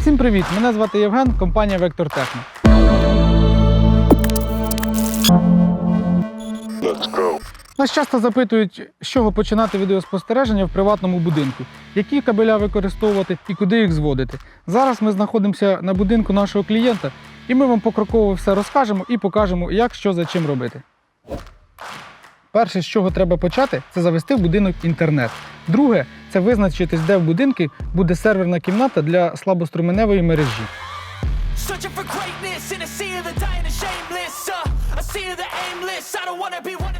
Всім привіт! Мене звати Євген, компанія Вектор Техно. Нас часто запитують, з чого починати відеоспостереження в приватному будинку, які кабеля використовувати і куди їх зводити. Зараз ми знаходимося на будинку нашого клієнта, і ми вам покроково все розкажемо і покажемо, як що за чим робити. Перше, з чого треба почати, це завести в будинок інтернет. Друге, це визначитись, де в будинку буде серверна кімната для слабоструменевої мережі. Uh,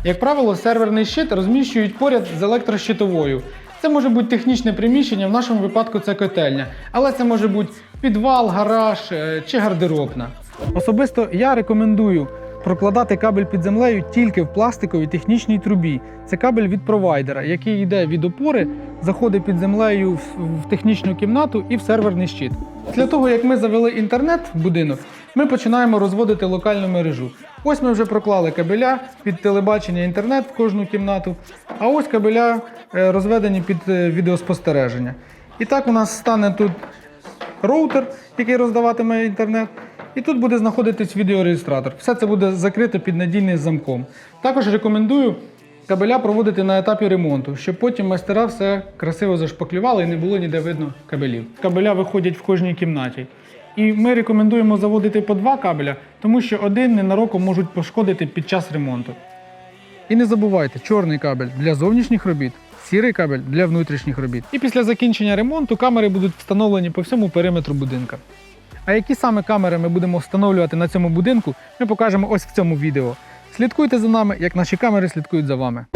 Як правило, серверний щит розміщують поряд з електрощитовою. Це може бути технічне приміщення, в нашому випадку це котельня, але це може бути підвал, гараж е, чи гардеробна. Особисто я рекомендую прокладати кабель під землею тільки в пластиковій технічній трубі. Це кабель від провайдера, який йде від опори, заходить під землею в- в технічну кімнату і в серверний щит. Після того, як ми завели інтернет в будинок, ми починаємо розводити локальну мережу. Ось ми вже проклали кабеля під телебачення інтернет в кожну кімнату, а ось кабеля е, розведені під е, відеоспостереження. І так у нас стане тут роутер, який роздаватиме інтернет. І тут буде знаходитись відеореєстратор. Все це буде закрито під надійним замком. Також рекомендую кабеля проводити на етапі ремонту, щоб потім майстера все красиво зашпаклювали і не було ніде видно кабелів. Кабеля виходять в кожній кімнаті. І ми рекомендуємо заводити по два кабеля, тому що один ненароком можуть пошкодити під час ремонту. І не забувайте, чорний кабель для зовнішніх робіт, сірий кабель для внутрішніх робіт. І після закінчення ремонту камери будуть встановлені по всьому периметру будинка. А які саме камери ми будемо встановлювати на цьому будинку, ми покажемо ось в цьому відео. Слідкуйте за нами, як наші камери слідкують за вами.